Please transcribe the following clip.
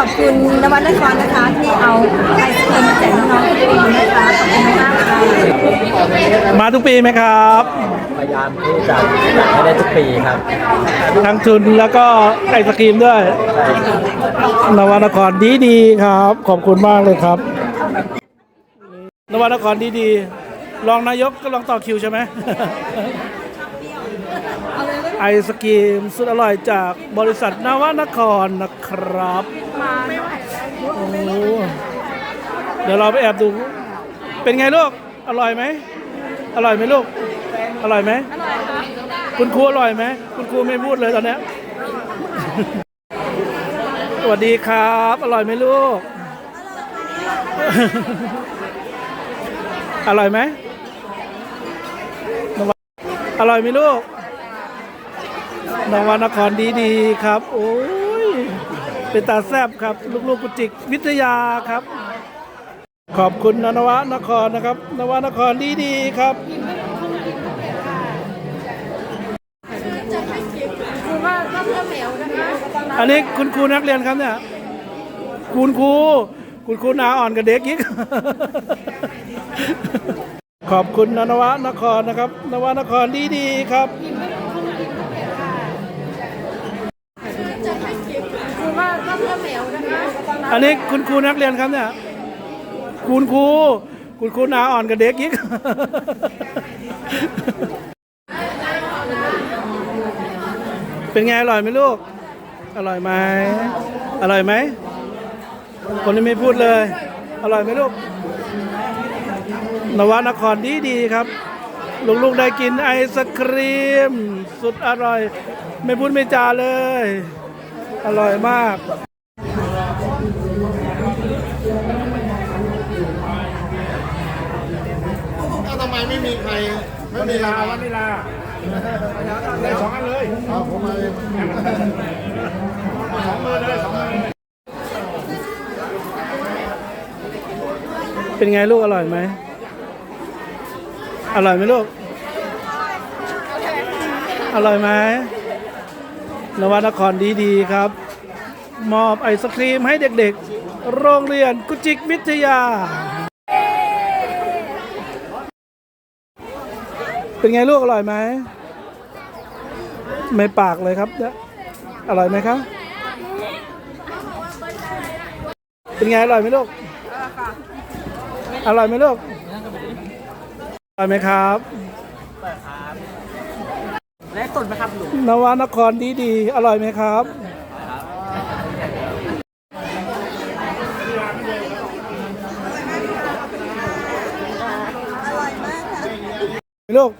ขอบคุณนวัดนครนะคะ ที่เอาไอศครีมมาแจกน้องๆทุกปีนะคะขอบคุณมากๆค่ะมาทุกปีไหมครับ พยายามที่จะจัดให้ได้ทุกปีครับทั้งทุนแล้วก็ไอศกรีมด้วย นวนครดีดีๆครับ ขอบคุณมากเลยครับ นวนครดีดีๆรองนายกก็ลองต่อคิวใช่ไหม ไอศกรีมสุดอร่อยจากบริษัทนวนครนะครับโอ้โหเดี๋ยวเราไปแอบดู เป็นไงลูก อร่อยไหม อร่อยไหมลูก อร่อยไหม คุณครูอร่อยไหม คุณครูไม่พูดเลยตอนเนี้ย สวัสดีครับ อร่อยไหมลูก อร่อยไหมอร่อยไหมลูก นวนครดีดีๆครับ โอ้ย เป็นตาแซบครับ ลูกๆกุจิกวิทยาครับ ขอบคุณนวนครนะครับ นวนครดีดีๆครับอันนี้คุณครูนักเรียนครับเนี่ยคุณครูคุณครูนาอ่อนกับเด็กอีกขอบคุณนวานครนะครับ นวานครดีดีๆครับ อันนี้คุณครูนักเรียนครับเนี่ย คุณครู คุณครูนาอ่อนกับเด็กอีกเป็นไงอร่อยไหมลูก อร่อยไหมอร่อยไหม คนนี้ไม่พูดเลย อร่อยไหมลูก นวนครดีดีครับ ลูกๆได้กินไอศครีม สุดอร่อย ไม่พูดไม่จาเลย อร่อยมากทำไมไม่มีใครไม่มีลาวันนี้ลาได้สองอันเลยเอาผมมาเลยสองมือเลยสองมือเป็นไงลูกอร่อยไหมอร่อยไหมลูก อร่อยไหม นวนครดีดีๆครับ มอบไอศครีมให้เด็กๆ โรงเรียนกุจิกวิทยา เป็นไงลูกอร่อยไหม ไม่ปากเลยครับเนี่ยอร่อยไหมครับ เป็นไงอร่อยไหมลูก อร่อยไหมลูก อร่อยไหมครับ สดไหมครับหนูนวานครดีดีๆอร่อยไหมครับ ลูก